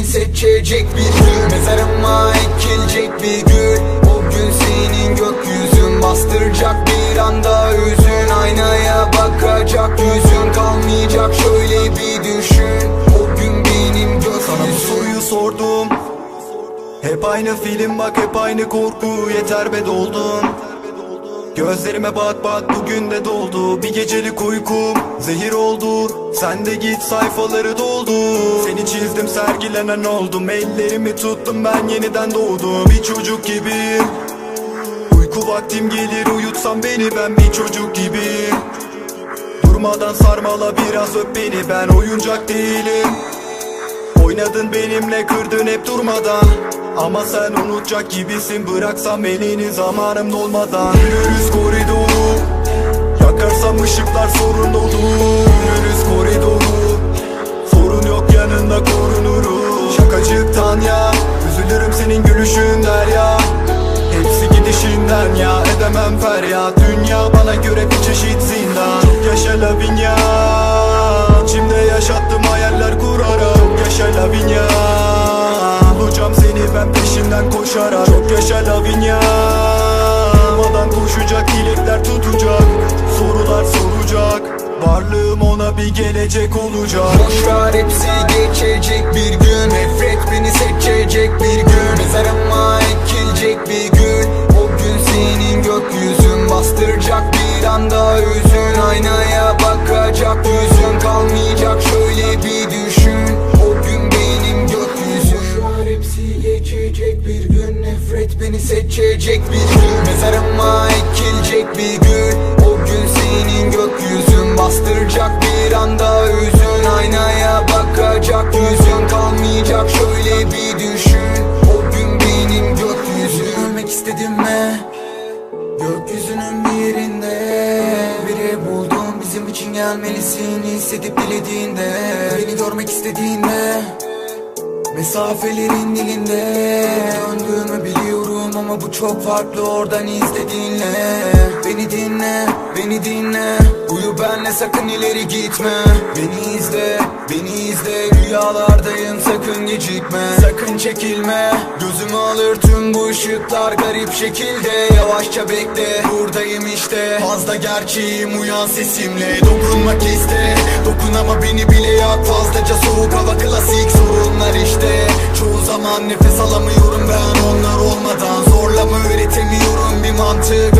beni seçecek bir gün. Mezarıma ekilecek bir gün. O gün senin gökyüzün. Bastıracak bir anda hüzün. Aynaya bakacak yüzün. Kalmayacak şöyle bir düşün. O gün benim Sana bu gökyüzüm soruyu sordum. Hep aynı film bak hep aynı korku. Yeter be doldum Gözlerime bak bak bugün de doldu. Bir gecelik uykum zehir oldu. Sen de git sayfaları doldu. Seni çizdim sergilenen oldum. Ellerimi tuttum ben yeniden doğdum. Bir çocuk gibiyim Uyku vaktim gelir uyutsam beni ben bir çocuk gibiyim Durmadan sarmala biraz öp beni. Ben oyuncak değilim Oynadın benimle kırdın hep durmadan. Ama sen unutacak gibisin Bıraksam elini zamanım dolmadan. Yürürüz koridoru Yakarsam ışıklar sorun dolu Yürürüz koridoru Sorun yok yanında korunurum. Şakacıktan ya Üzülürüm senin gülüşün ya. Hepsi gidişinden ya Edemem feryat. Dünya bana göre bir çeşit peşinden koşarak. Çok yaşa Lavinia. Durmadan koşacak dilekler tutacak. Sorular soracak. Varlığım ona bir gelecek olacak. Boşver hepsi geçecek bir gün. Nefret beni seçecek bir gün. Mezarıma ekilecek Seçecek bir gün Mezarıma ekilecek bir gün O gün senin gökyüzün. Bastıracak bir anda hüzün Aynaya bakacak yüzün. Kalmayacak şöyle bir düşün. O gün benim gökyüzüm. Ölmek istedim mi? Gökyüzünün bir yerinde. Biri buldum. Bizim için gelmelisin. Hissedip dilediğinde. Beni görmek istediğinde Mesafelerin dilinde Döndüğümü biliyorum ama bu çok farklı oradan izlediğinle Beni dinle, beni dinle. Uyu benle sakın ileri gitme. Beni izle, beni izle Rüyalardayım sakın gecikme. Sakın çekilme. Gözümü alır tüm bu ışıklar garip şekilde. Yavaşça bekle Buradayım işte. Fazla gerçeğim uyan sesimle. Dokunmak iste. Dokun ama beni bile yak. Fazlaca soğuk hava klasik sorunlar işte. Çoğu zaman nefes alamıyorum ben. Onlar olmadan Zorlama öğretemiyorum bir mantık